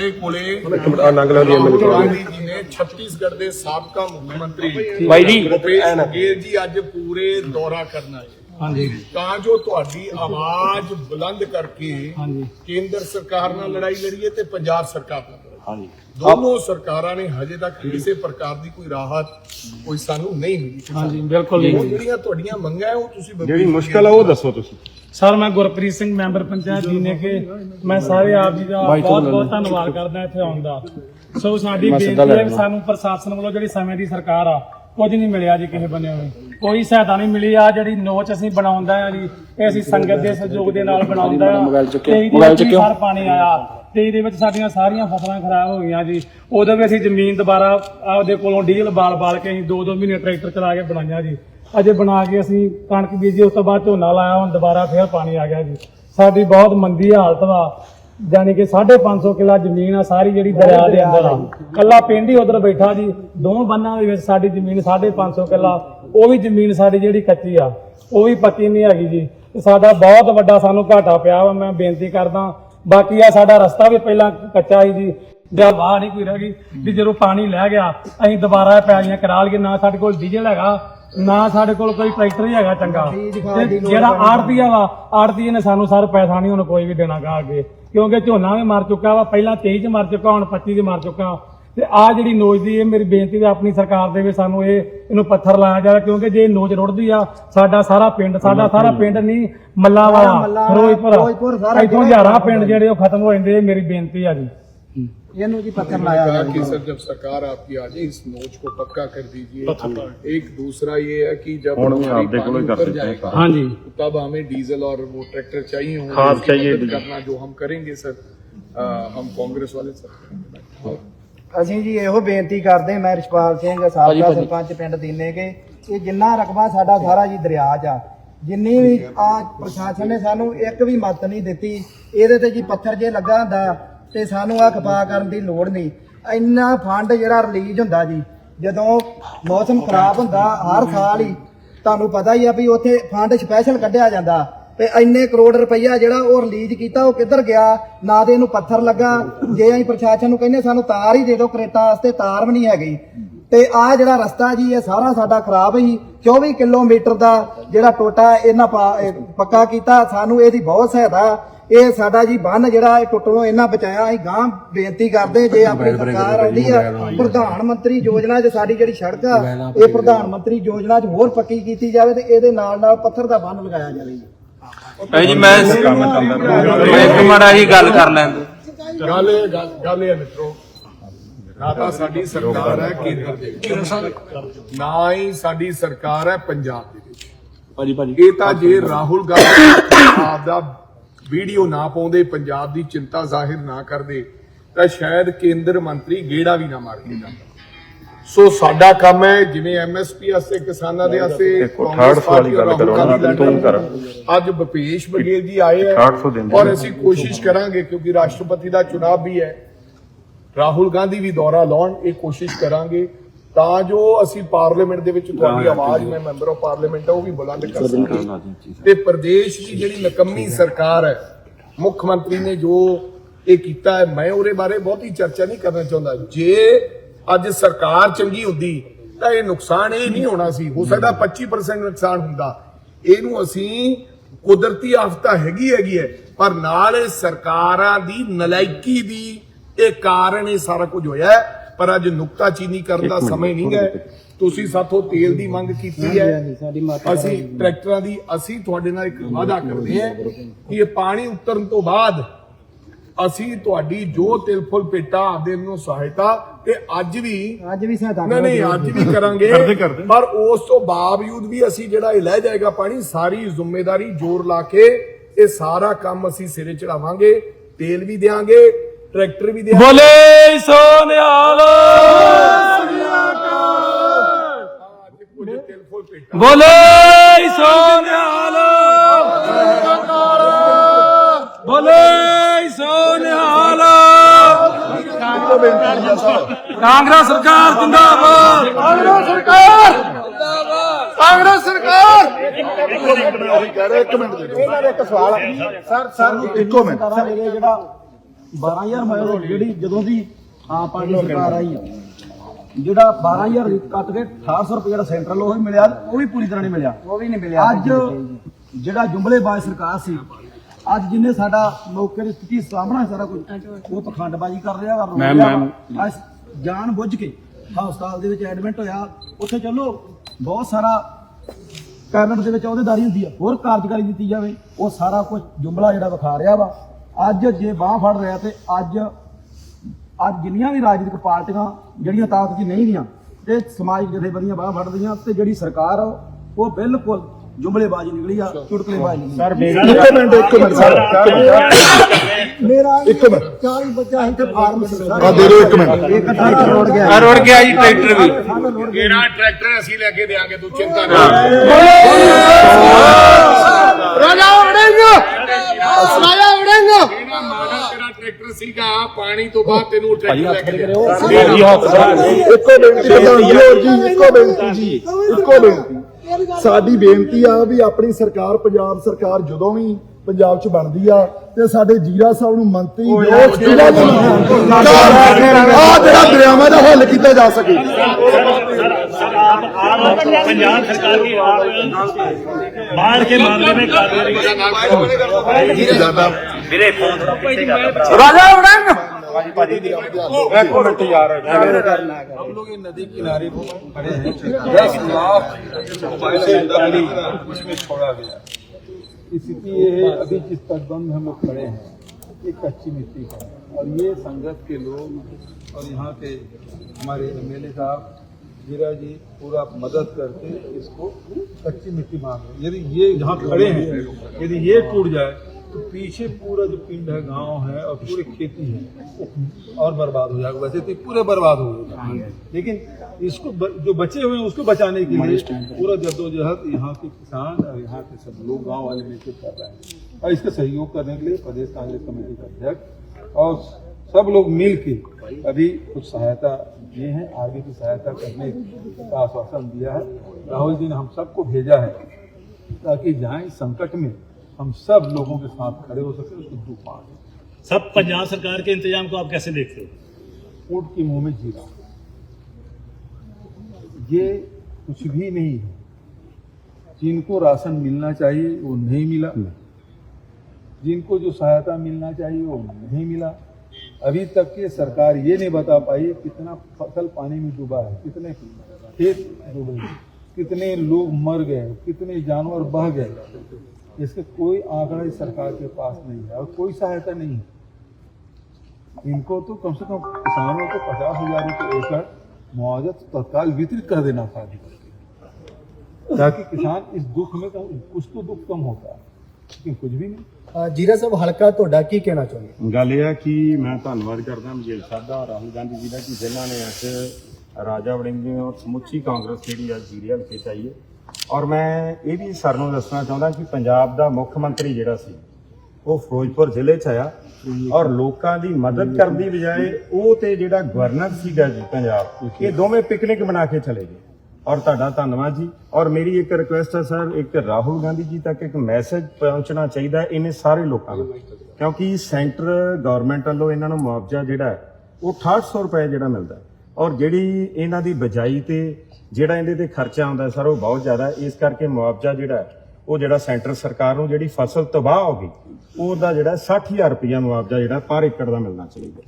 ਸਾਡੇ ਕੋਲੇ ਨੰਗਲਾ ਦੀ ਐਮਐਲਏ ਗਾਂਧੀ ਜੀ ਨੇ ਛੱਤੀਸਗੜ੍ਹ ਦੇ ਸਾਬਕਾ ਮੁੱਖ ਮੰਤਰੀ ਬਾਈ ਜੀ। ਭੁਪੇਸ਼ ਬਘੇਲ ਜੀ ਅੱਜ ਪੂਰੇ ਦੌਰਾ ਕਰਨ ਆਏ। ਹਾਂਜੀ। ਤਾਂ ਜੋ ਤੁਹਾਡੀ ਆਵਾਜ਼ ਬੁਲੰਦ ਕਰਕੇ ਹਾਂਜੀ। ਕੇਂਦਰ ਸਰਕਾਰ ਨਾਲ ਲੜਾਈ ਲੜੀਏ ਤੇ ਪੰਜਾਬ ਸਰਕਾਰ ਨਾਲ ਹਾਂਜੀ। ਦੋਨੋਂ ਸਰਕਾਰਾਂ ਨੇ ਹਜੇ ਤੱਕ ਕਿਸੇ ਪ੍ਰਕਾਰ ਦੀ ਕੋਈ ਰਾਹਤ ਕੋਈ ਸਾਨੂੰ ਨਹੀਂ ਮਿਲੀ। ਹਾਂਜੀ ਬਿਲਕੁਲ ਉਹ ਜੀ ਜਿਹੜੀਆਂ ਤੁਹਾਡੀਆਂ ਮੰਗਾਂ ਹੈ ਉਹ ਤੁਸੀਂ ਜਿਹੜੀ ਮੁਸ਼ਕਲ ਆ ਉਹ ਦੱਸੋ ਤੁਸੀਂ। ਸਰ ਮੈਂ ਗੁਰਪ੍ਰੀਤ ਸਿੰਘ ਮੈਂਬਰ ਪੰਚਾਇਤ ਜੀਨੇ ਕੇ ਮੈਂ ਸਾਰੇ ਆਪ ਜੀ ਦਾ ਬਹੁਤ ਬਹੁਤ ਧੰਨਵਾਦ ਕਰਦਾ ਇੱਥੇ ਆਉਣ ਦਾ। ਸੋ ਸਾਡੀ ਬੇਨਤੀ ਹੈ ਕਿ ਸਾਨੂੰ ਪ੍ਰਸ਼ਾਸਨ ਵੱਲੋਂ ਜਿਹੜੀ ਸਮੇਂ ਦੀ ਸਰਕਾਰ ਆ ਕੁਝ ਨਹੀਂ ਮਿਲਿਆ ਜੀ ਕਿਸੇ ਬੰਨੇ ਵੀ ਕੋਈ ਸਹਾਇਤਾ ਨਹੀਂ ਮਿਲੀ। ਆ ਜਿਹੜੀ ਨੋਚ ਅਸੀਂ ਬਣਾਉਂਦਾ ਆ ਜੀ ਇਹ ਅਸੀਂ ਸੰਗਤ ਦੇ ਸਹਿਯੋਗ ਦੇ ਨਾਲ ਬਣਾਉਂਦਾ ਆ ਵਿੱਚ ਵੀ ਸਾਰ ਪਾਣੀ ਆਇਆ। ਤੇ ਇਹਦੇ ਵਿੱਚ ਸਾਡੀਆਂ ਸਾਰੀਆਂ ਫਸਲਾਂ ਖਰਾਬ ਹੋ ਗਈਆਂ ਜੀ। ਉਦੋਂ ਵੀ ਅਸੀਂ ਜ਼ਮੀਨ ਦੁਬਾਰਾ ਆਪਦੇ ਕੋਲੋਂ ਡੀਜ਼ਲ ਬਾਲ-ਬਾਲ ਕੇ ਅਸੀਂ 2-2 ਮਹੀਨੇ ਟਰੈਕਟਰ ਚਲਾ ਕੇ ਬਣਾਈਆਂ ਜੀ। ਅਜੇ ਬਣਾ ਕੇ ਅਸੀਂ ਕਣਕ ਬੀਜੀ ਉਸ ਤੋਂ ਬਾਅਦ ਝੋਨਾ ਲਾਇਆ ਹੁਣ ਦੁਬਾਰਾ ਫੇਰ ਪਾਣੀ ਆ ਗਿਆ ਜੀ। ਸਾਡੀ ਬਹੁਤ ਮੰਦੀ ਹਾਲਤ ਵਾ। ਯਾਨੀ ਕਿ 550 ਕਿੱਲਾ ਜ਼ਮੀਨ ਆ ਸਾਰੀ ਜਿਹੜੀ ਦਰਿਆ ਦੇ ਅੰਦਰ ਆ। ਕੱਲਾ ਪਿੰਡ ਹੀ ਉਧਰ ਬੈਠਾ ਜੀ ਦੋ ਬੰਨਾਂ ਦੇ ਵਿੱਚ ਸਾਡੀ ਜ਼ਮੀਨ 550 ਕਿੱਲਾ ਉਹ ਵੀ ਜ਼ਮੀਨ ਸਾਡੀ ਜਿਹੜੀ ਕੱਚੀ ਆ ਉਹ ਵੀ ਪੱਕੀ ਨਹੀਂ ਹੈਗੀ ਜੀ। ਤੇ ਸਾਡਾ ਬਹੁਤ ਵੱਡਾ ਸਾਨੂੰ ਘਾਟਾ ਪਿਆ ਵਾ ਮੈਂ ਬੇਨਤੀ ਕਰਦਾ ਬਾਕੀ ਆ ਸਾਡਾ ਰਸਤਾ ਵੀ ਪਹਿਲਾਂ ਕੱਚਾ ਸੀ ਜੀ ਜਾਂ ਵਾਹ ਨਹੀਂ ਕੋਈ ਰਹਿ ਗਈ ਵੀ ਜਦੋਂ ਪਾਣੀ ਲੈ ਗਿਆ ਅਸੀਂ ਦੁਬਾਰਾ ਇਹ ਪੈਲੀਆਂ ਕਰਾ ਲਈਏ ਨਾ ਸਾਡੇ ਕੋਲ ਡੀਜ਼ਲ ਹੈਗਾ ਨਾ ਸਾਡੇ ਕੋਲ ਕੋਈ ਟਰੈਕਟਰ ਹੀ ਹੈਗਾ ਚੰਗਾ। ਜਿਹੜਾ ਆੜਤੀਆ ਵਾ ਆੜਤੀਏ ਨੇ ਸਾਨੂੰ ਸਰ ਪੈਸਾ ਨਹੀਂ ਹੁਣ ਕੋਈ ਵੀ ਦੇਣਾ ਗਾ ਅੱਗੇ। ਕਿਉਂਕਿ ਝੋਨਾ ਵੀ ਮਰ ਚੁੱਕਾ ਵਾ ਪਹਿਲਾਂ 23 ਚ ਮਰ ਚੁੱਕਾ ਹੁਣ 25 ਚ ਮਰ ਚੁੱਕਾ। ਤੇ ਆ ਜਿਹੜੀ ਨੋਚ ਦੀ ਇਹ ਮੇਰੀ ਬੇਨਤੀ ਵੀ ਆਪਣੀ ਸਰਕਾਰ ਦੇ ਵੀ ਸਾਨੂੰ ਇਹ ਇਹਨੂੰ ਪੱਥਰ ਲਾਇਆ ਜਾਵੇ ਕਿਉਂਕਿ ਜੇ ਨੋਚ ਰੁੜਦੀ ਆ ਸਾਡਾ ਸਾਰਾ ਪਿੰਡ ਸਾਡਾ ਸਾਰਾ ਪਿੰਡ। ਨਹੀਂ ਮੱਲਾ ਵਾਲਾ ਫਿਰੋਜ਼ਪੁਰ ਇੱਥੋਂ ਹਜ਼ਾਰਾਂ ਪਿੰਡ ਜਿਹੜੇ ਉਹ ਖਤਮ ਹੋ ਜਾਂਦੇ ਇਹ ਮੇਰੀ ਬੇਨਤੀ ਆ ਜੀ। ਇਹਨੂੰ ਜੀ ਪੱਥਰ ਲਾਇਆ कहा कि सर जब सरकार आपकी आ जाए इस नोच को पक्का कर दीजिए एक दूसरा ये है कि जब और भी हमारी आप देखो पानी ही कर उतर सकते हैं जाएगा ਹਾਂਜੀ तब हमें डीजल और वो ट्रैक्टर चाहिए होंगे खाद उसकी चाहिए मदद डीजल। करना जो हम करेंगे सर आ, हम कांग्रेस वाले सर ਅਸੀਂ ਜੀ ਇਹੋ ਬੇਨਤੀ ਕਰਦੇ ਮੈਂ ਰਿਸ਼ਪਾਲ ਸਿੰਘ ਸਾਬਕਾ ਸਰਪੰਚ ਪਿੰਡ ਦੀਨੇ ਕੇ ਇਹ ਜਿੰਨਾ ਰਕਬਾ ਸਾਡਾ ਸਾਰਾ ਜੀ ਦਰਿਆ 'ਚ ਆ ਜਿੰਨੀ ਵੀ ਆ ਪ੍ਰਸ਼ਾਸਨ ਨੇ ਸਾਨੂੰ ਇੱਕ ਵੀ ਮਦਦ ਨਹੀਂ ਦਿੱਤੀ ਇਹਦੇ ਤੇ ਜੀ ਪੱਥਰ ਜੇ ਲੱਗਾ ਹੁੰਦਾ ਤੇ ਸਾਨੂੰ ਆ ਖਪਾ ਕਰਨ ਦੀ ਲੋੜ ਨਹੀਂ। ਇੰਨਾ ਫੰਡ ਜਿਹੜਾ ਰਿਲੀਜ਼ ਹੁੰਦਾ ਜੀ, ਜਦੋਂ ਮੌਸਮ ਖਰਾਬ ਹੁੰਦਾ ਹਰ ਸਾਲ ਹੀ, ਤੁਹਾਨੂੰ ਪਤਾ ਹੀ ਆ ਵੀ ਉੱਥੇ ਫੰਡ ਸਪੈਸ਼ਲ ਕੱਢਿਆ ਜਾਂਦਾ ਤੇ ਇੰਨੇ ਕਰੋੜ ਰੁਪਈਆ ਜਿਹੜਾ ਉਹ ਰਿਲੀਜ਼ ਕੀਤਾ, ਉਹ ਕਿੱਧਰ ਗਿਆ? ਨਾ ਤੇ ਇਹਨੂੰ ਪੱਥਰ ਲੱਗਾ। ਜੇ ਅਸੀਂ ਪ੍ਰਸ਼ਾਸਨ ਨੂੰ ਕਹਿੰਦੇ ਸਾਨੂੰ ਤਾਰ ਹੀ ਦੇ ਦਿਓ, ਕਰੇਟਾਂ ਵਾਸਤੇ ਤਾਰ ਵੀ ਨਹੀਂ ਹੈਗੀ। ਤੇ ਆ ਜਿਹੜਾ ਰਸਤਾ ਜੀ, ਇਹ ਸਾਰਾ ਸਾਡਾ ਖਰਾਬ ਹੀ। 24 ਕਿਲੋਮੀਟਰ ਦਾ ਜਿਹੜਾ ਟੋਟਾ ਇਹਨਾਂ ਪਾ- ਪੱਕਾ ਕੀਤਾ। ਸਾਨੂੰ ਇਹਦੀ ਬਹੁਤ ਸਹਾਇਤਾ ਇਹ ਸਾਡਾ ਜੀ ਬੰਨ ਜਿਹੜਾ ਇਹ ਟੁੱਟਣੋਂ ਇਹਨਾਂ ਬਚਾਇਆ ਅਸੀਂ ਗਾਂ ਬੇਨਤੀ ਕਰਦੇ ਜੇ ਆਪਣੀ ਸਰਕਾਰ ਆਉਂਦੀ ਆ ਪ੍ਰਧਾਨ ਮੰਤਰੀ ਯੋਜਨਾ 'ਚ ਸਾਡੀ ਜਿਹੜੀ ਸੜਕ ਆ ਇਹ ਪ੍ਰਧਾਨ ਮੰਤਰੀ ਯੋਜਨਾ 'ਚ ਹੋਰ ਪੱਕੀ ਕੀਤੀ ਜਾਵੇ ਤੇ ਇਹਦੇ ਨਾਲ ਨਾਲ ਪੱਥਰ ਦਾ ਬੰਨ ਲਗਾਇਆ ਜਾਵੇ ਜੀ। ਭਾਈ ਜੀ ਮੈਂ ਮੈਂ ਇੱਕ ਮਾੜਾ ਹੀ ਗੱਲ ਕਰ ਲੈਂਦਾ ਗੱਲ ਇਹ ਗੱਲ- ਇਹ ਹੈ ਮਿੱਤਰੋ। ਨਾ ਤਾਂ ਸਾਡੀ ਸਰਕਾਰ ਹੈ ਕੇਂਦਰ ਦੇ ਵਿੱਚ। ਨਾ ਹੀ ਸਾਡੀ ਸਰਕਾਰ ਹੈ ਪੰਜਾਬ ਦੇ ਵਿੱਚ। ਭਾਜੀ ਭਾਜੀ ਇਹ ਤਾਂ ਜੇ ਰਾਹੁਲ ਗਾਂਧੀ ਆਪ ਦਾ ਵੀਡੀਓ ਨਾ ਪਾਉਂਦੇ ਪੰਜਾਬ ਦੀ ਚਿੰਤਾ ਜ਼ਾਹਿਰ ਨਾ ਕਰਦੇ ਤਾਂ ਸ਼ਾਇਦ ਕੇਂਦਰ ਮੰਤਰੀ ਗੇੜਾ ਵੀ ਨਾ ਮਾਰ ਕੇ ਜਾਂਦਾ ਸੋ ਸਾਡਾ ਕੰਮ ਹੈ ਜਿਵੇਂ ਐਮਐਸਪੀ ਵਾਸਤੇ ਕਿਸਾਨਾਂ ਦੇ ਵਾਸਤੇ 68 ਵਾਲੀ ਗੱਲ ਪਾਰਟੀ ਕਰੋ ਰਾਹੁਲ ਨਾ, ਗਾਂਧੀ ਤੂੰ ਕਰ। ਅੱਜ ਭੁਪੇਸ਼ ਬਘੇਲ ਜੀ ਆਏ ਹੈ 68 ਦਿੰਦੇ ਔਰ। ਅਸੀਂ ਕੋਸ਼ਿਸ਼ ਕਰਾਂਗੇ ਕਿਉਂਕਿ ਰਾਸ਼ਟਰਪਤੀ ਦਾ ਚੁਣਾਵ ਵੀ ਹੈ ਰਾਹੁਲ ਗਾਂਧੀ ਵੀ ਦੌਰਾ ਲਾਉਣ ਇਹ ਕੋਸ਼ਿਸ਼ ਕਰਾਂਗੇ ਤਾਂ ਜੋ ਅਸੀਂ ਪਾਰਲੀਮੈਂਟ ਦੇ ਵਿੱਚ ਤੁਹਾਡੀ ਆਵਾਜ਼ ਮੈਂ ਮੈਂਬਰ ਆਫ ਪਾਰਲੀਮੈਂਟ ਹਾਂ ਉਹ ਵੀ ਬੁਲੰਦ ਕਰ ਸਕੀਏ ਤੇ ਪ੍ਰਦੇਸ਼ ਦੀ ਜਿਹੜੀ ਨਕੰਮੀ ਸਰਕਾਰ ਹੈ ਮੁੱਖ ਮੰਤਰੀ ਨੇ ਜੋ ਇਹ ਕੀਤਾ ਹੈ ਮੈਂ ਉਹਦੇ ਬਾਰੇ ਬਹੁਤੀ ਚਰਚਾ ਨਹੀਂ ਕਰਨਾ ਚਾਹੁੰਦਾ। ਜੇ ਅੱਜ ਸਰਕਾਰ ਚੰਗੀ ਹੁੰਦੀ ਤਾਂ ਇਹ ਨੁਕਸਾਨ ਇਹ ਨਹੀਂ ਹੋਣਾ ਸੀ। ਹੋ ਸਕਦਾ 25% ਨੁਕਸਾਨ ਹੁੰਦਾ। ਇਹਨੂੰ ਅਸੀਂ ਕੁਦਰਤੀ ਆਫਤਾ ਹੈਗੀ ਹੈਗੀ ਹੈ ਪਰ ਨਾਲ ਇਹ ਸਰਕਾਰਾਂ ਦੀ ਨਲਾਇਕੀ ਦੀ ਇਹ ਕਾਰਨ ਇਹ ਸਾਰਾ ਕੁਝ ਹੋਇਆ ਹੈ। ਪਰ ਅੱਜ ਨੁਕਤਾਚੀਨੀ ਕਰਨ ਦਾ ਸਮੇਂ ਨਹੀਂ ਹੈ। ਤੁਸੀਂ ਸਾਥੋਂ ਤੇਲ ਦੀ ਮੰਗ ਕੀਤੀ ਹੈ। ਅਸੀਂ ਟਰੈਕਟਰਾਂ ਦੀ ਅਸੀਂ ਤੁਹਾਡੇ ਨਾਲ ਇੱਕ ਵਾਅਦਾ ਕਰਦੇ ਹਾਂ ਕਿ ਇਹ ਪਾਣੀ ਉਤਰਨ ਤੋਂ ਬਾਅਦ ਅਸੀਂ ਤੁਹਾਡੀ ਜੋ ਤਿਲ ਫੁੱਲ ਪੇਟਾ ਆਪਦੇ ਨੂੰ ਸਹਾਇਤਾ ਤੇ ਅੱਜ ਵੀ ਅੱਜ ਵੀ ਸਹਾਇਤਾ ਨਹੀਂ ਨਹੀਂ ਅੱਜ ਵੀ ਕਰਾਂਗੇ। ਪਰ ਉਸ ਤੋਂ ਬਾਵਜੂਦ ਵੀ ਅਸੀਂ ਜਿਹੜਾ ਇਹ ਲੈ ਜਾਏਗਾ ਪਾਣੀ ਸਾਰੀ ਜ਼ਿੰਮੇਵਾਰੀ ਜ਼ੋਰ ਲਾ ਕੇ ਇਹ ਸਾਰਾ ਕੰਮ ਅਸੀਂ ਸਿਰੇ ਚੜਾਵਾਂਗੇ। ਤੇਲ ਵੀ ਦੇਾਂਗੇ ਟਰੈਕਟਰ ਵੀ ਦੇਾਂਗੇ ਬੋਲੇ ਨਿਹਾਲ ਅੱਜ ਕੁਝ ਤਿਲ ਫੁੱਲ ਪੇਟਾ ਬੋਲੇ ਸੋ ਨਿਹਾਲ ਬੋਲੇ ਸੋ ਨਿਹਾਲ ਕਾਂਗਰਸ ਸਰਕਾਰ ਜਿੰਦਾਬਾਦ। ਕਾਂਗਰਸ ਸਰਕਾਰ। ਕਾਂਗਰਸ ਸਰਕਾਰ। ਇਹਨਾਂ ਦੇ ਇੱਕ ਸਵਾਲ ਸਰ ਸਰ ਇੱਕੋ ਮਿੰਟ। ਜਿਹੜਾ 12000 ਮਾਇਲ ਜਿਹੜੀ ਜਦੋਂ ਦੀ ਆਮ ਪਾਰਟੀ ਸਰਕਾਰ ਆਈ ਆ ਜਿਹੜਾ 12000 ਕੱਟ ਕੇ 1800 ਰੁਪਏ ਜਿਹੜਾ ਸੈਂਟਰਲ ਉਹ ਵੀ ਮਿਲਿਆ ਉਹ ਵੀ ਪੂਰੀ ਤਰ੍ਹਾਂ ਨਹੀਂ ਮਿਲਿਆ। ਉਹ ਵੀ ਨਹੀਂ ਮਿਲਿਆ। ਅੱਜ ਜਿਹੜਾ ਜੁਮਲੇਬਾਜ਼ ਸਰਕਾਰ ਸੀ ਅੱਜ ਜਿੰਨੇ ਸਾਡਾ ਮੌਕੇ ਦੀ ਸਥਿਤੀ ਸਾਹਮਣਾ ਸਾਰਾ ਕੁਝ ਉਹ ਪਖੰਡਬਾਜ਼ੀ ਕਰ ਰਿਹਾ ਵਾ ਰੋ ਮੈਮ, ਰਿਹਾ ਜਾਣ ਬੁੱਝ ਕੇ ਹਸਪਤਾਲ ਦੇ ਵਿੱਚ ਐਡਮਿਟ ਹੋਇਆ ਉੱਥੇ ਚਲੋ ਬਹੁਤ ਸਾਰਾ ਕੈਬਨਿਟ ਦੇ ਵਿੱਚ ਅਹੁਦੇਦਾਰੀ ਹੁੰਦੀ ਆ ਹੋਰ ਕਾਰਜਕਾਰੀ ਦਿੱਤੀ ਜਾਵੇ ਉਹ ਸਾਰਾ ਕੁਝ ਜੁਮਲਾ ਜਿਹੜਾ ਵਿਖਾ ਰਿਹਾ ਵਾ। ਅੱਜ ਜੇ ਬਾਹ ਫੜ ਰਿਹਾ ਤੇ ਅੱਜ ਅੱਜ ਜਿੰਨੀਆਂ ਵੀ ਰਾਜਨੀਤਿਕ ਪਾਰਟੀਆਂ ਜਿਹੜੀਆਂ ਤਾਕਤ 'ਚ ਨਹੀਂ ਦੀਆਂ ਤੇ ਸਮਾਜਿਕ ਜਥੇਬੰਦੀਆਂ ਬਾਹ ਫੜਦੀਆਂ ਤੇ ਜਿਹੜੀ ਸਰਕਾਰ ਆ, ਉਹ ਬਿਲਕੁਲ ਜੁਮਲੇਬਾਜ਼ੀ ਨਿਕਲੀ ਆ ਚੁਟਕਲੇਬਾਜ਼ੀ ਨਿਕਲੀ ਸਰ ਇੱਕ ਮਿੰਟ ਇੱਕ ਮਿੰਟ ਸਰ। ਮੇਰਾ ਇੱਕ ਮਿੰਟ। 40 ਬੱਚਾ ਤੇ ਫਾਰਮ ਆ ਦੇ ਦਿਓ ਇੱਕ ਮਿੰਟ। ਇੱਕ ਟਰੱਕ ਰੋੜ ਗਿਆ। ਆ ਰੁੜ ਗਿਆ ਜੀ ਟਰੈਕਟਰ ਵੀ। ਕਿਹੜਾ ਟਰੈਕਟਰ ਅਸੀਂ ਲੈ ਕੇ ਦੇਾਂਗੇ ਤੂੰ ਚਿੰਤਾ ਨਾ ਰਾਜਾ ਉੜੇਗਾ ਰਾਜਾ ਤੇਰਾ ਟਰੈਕਟਰ ਸੀਗਾ ਪਾਣੀ ਤੋਂ ਬਾਅਦ ਤੈਨੂੰ ਟਰੈਕਟਰ ਲੈ ਕੇ ਦੇਣਾ ਇੱਕੋ ਬੇਨਤੀ ਪ੍ਰਧਾਨ ਜੀ ਹੋਰ ਜੀ ਇੱਕੋ ਬੇਨਤੀ ਜੀ ਇੱਕੋ ਬੇਨਤੀ ਸਾਡੀ ਬੇਨਤੀ ਆ ਵੀ ਆਪਣੀ ਸਰਕਾਰ ਪੰਜਾਬ ਸਰਕਾਰ ਜਦੋਂ ਵੀ ਪੰਜਾਬ 'ਚ ਬਣਦੀ ਆ ਤੇ ਸਾਡੇ ਜੀਰਾ ਸਾਹਿਬ ਨੂੰ ਮੰਤਰੀ ਲੋਕ ਜ਼ਿਲ੍ਹਾ ਦੇ ਆ ਜਿਹੜਾ ਦਰਿਆਵਾਂ ਦਾ ਹੱਲ ਕੀਤਾ ਜਾ ਸਕੇ पंजाब सरकार की बाढ़ के मामले में कार्रवाई हम लोग ये नदी किनारे खड़े हैं दस लाख पैंतालीस उसमें छोड़ा गया स्थिति ये है अभी जिस तटबंध हम लोग खड़े हैं ये कच्ची मिट्टी का है और ये संगत के लोग और यहाँ के हमारे एम एल ए साहब जीरा जी पूरा मदद करके इसको कच्ची मिट्टी मांग रहे हैं यदि ये जहाँ खड़े हैं यदि ये टूट जाए तो पीछे पूरा जो पिंड है गाँव है और पूरी खेती है और बर्बाद हो जाएगा। वैसे तो पूरे बर्बाद हो जाएगा लेकिन इसको ब, जो बचे हुए हैं उसको बचाने के लिए पूरा जद्दोजहद यहाँ के किसान और यहाँ के सब लोग गाँव वाले मिलकर कर रहे हैं। और इसका सहयोग करने के लिए प्रदेश कांग्रेस कमेटी का अध्यक्ष और सब लोग मिल के अभी कुछ सहायता दिए हैं। आगे की सहायता करने का आश्वासन दिया है। राहुल जी ने हम सबको भेजा है ताकि जाए संकट में हम सब लोगों के साथ खड़े हो सके उसको पाए सब पंजाब सरकार के इंतज़ाम को आप कैसे देखते हो? ऊँट के मुँह में जीरा। ये कुछ भी नहीं है। जिनको राशन मिलना चाहिए वो नहीं मिला। जिनको जो सहायता मिलना चाहिए वो नहीं मिला। अभी तक के सरकार ये नहीं बता पाई है कितना फ़सल पानी में डूबा है कितने खेत डूबे कितने लोग मर गए कितने जानवर बह गए इसका कोई आंकड़ा इस सरकार के पास नहीं है और कोई सहायता नहीं है इनको तो कम से कम किसानों को पचास हजार रुपये एकड़ मुआवजा तो तत्काल वितरित कर देना था अधिकारी को। ताकि किसान इस दुख में कम कुछ तो दुख कम होता है लेकिन कुछ भी नहीं ਜੀਰਾ ਸਾਹਿਬ ਹਲਕਾ ਤੁਹਾਡਾ ਕੀ ਕਹਿਣਾ ਚਾਹੁੰਦੇ ਗੱਲ ਇਹ ਆ ਕਿ ਮੈਂ ਧੰਨਵਾਦ ਕਰਦਾ ਮਜੀਦ ਸਾਹਿਬ ਦਾ ਰਾਹੁਲ ਗਾਂਧੀ ਜੀ ਦਾ ਕਿ ਜਿਨ੍ਹਾਂ ਨੇ ਅੱਜ ਰਾਜਾ ਵੜਿੰਗੇ ਔਰ ਸਮੁੱਚੀ ਕਾਂਗਰਸ ਜਿਹੜੀ ਅੱਜ ਜੀਰੀਆ ਹਲਕੇ ਚ ਆਈ ਹੈ ਔਰ ਮੈਂ ਇਹ ਵੀ ਸਰ ਨੂੰ ਦੱਸਣਾ ਚਾਹੁੰਦਾ ਕਿ ਪੰਜਾਬ ਦਾ ਮੁੱਖ ਮੰਤਰੀ ਜਿਹੜਾ ਸੀ ਉਹ ਫਿਰੋਜ਼ਪੁਰ ਜ਼ਿਲ੍ਹੇ ਚ ਆਇਆ ਔਰ ਲੋਕਾਂ ਦੀ ਮਦਦ ਕਰਨ ਦੀ ਬਜਾਏ ਉਹ ਤੇ ਜਿਹੜਾ ਗਵਰਨਰ ਸੀਗਾ ਜੀ ਪੰਜਾਬ ਇਹ ਦੋਵੇਂ ਪਿਕਨਿਕ ਬਣਾ ਕੇ ਚਲੇ ਗਏ। ਔਰ ਤੁਹਾਡਾ ਧੰਨਵਾਦ ਜੀ। ਔਰ ਮੇਰੀ ਇੱਕ ਰਿਕੁਐਸਟ ਹੈ ਸਰ ਇੱਕ ਰਾਹੁਲ ਗਾਂਧੀ ਜੀ ਤੱਕ ਇੱਕ ਮੈਸੇਜ ਪਹੁੰਚਣਾ ਚਾਹੀਦਾ ਇਹਨੇ ਸਾਰੇ ਲੋਕਾਂ ਨੂੰ। ਕਿਉਂਕਿ ਸੈਂਟਰ ਗਵਰਨਮੈਂਟ ਵੱਲੋਂ ਇਹਨਾਂ ਨੂੰ ਮੁਆਵਜ਼ਾ ਜਿਹੜਾ ਉਹ 6800 ਰੁਪਏ ਜਿਹੜਾ ਮਿਲਦਾ। ਔਰ ਜਿਹੜੀ ਇਹਨਾਂ ਦੀ ਬਜਾਈ ਤੇ ਜਿਹੜਾ ਇਹਦੇ ਤੇ ਖਰਚਾ ਆਉਂਦਾ ਸਰ, ਉਹ ਬਹੁਤ ਜ਼ਿਆਦਾ ਇਸ ਕਰਕੇ ਮੁਆਵਜ਼ਾ ਜਿਹੜਾ ਉਹ ਜਿਹੜਾ ਸੈਂਟਰ ਸਰਕਾਰ ਨੂੰ ਜਿਹੜੀ ਫਸਲ ਤਬਾਹ ਹੋ ਗਈ, ਉਹਦਾ ਜਿਹੜਾ 60000 ਰੁਪਇਆ ਮੁਆਵਜ਼ਾ ਜਿਹੜਾ ਪਰ ਏਕੜ ਦਾ ਮਿਲਣਾ ਚਾਹੀਦਾ।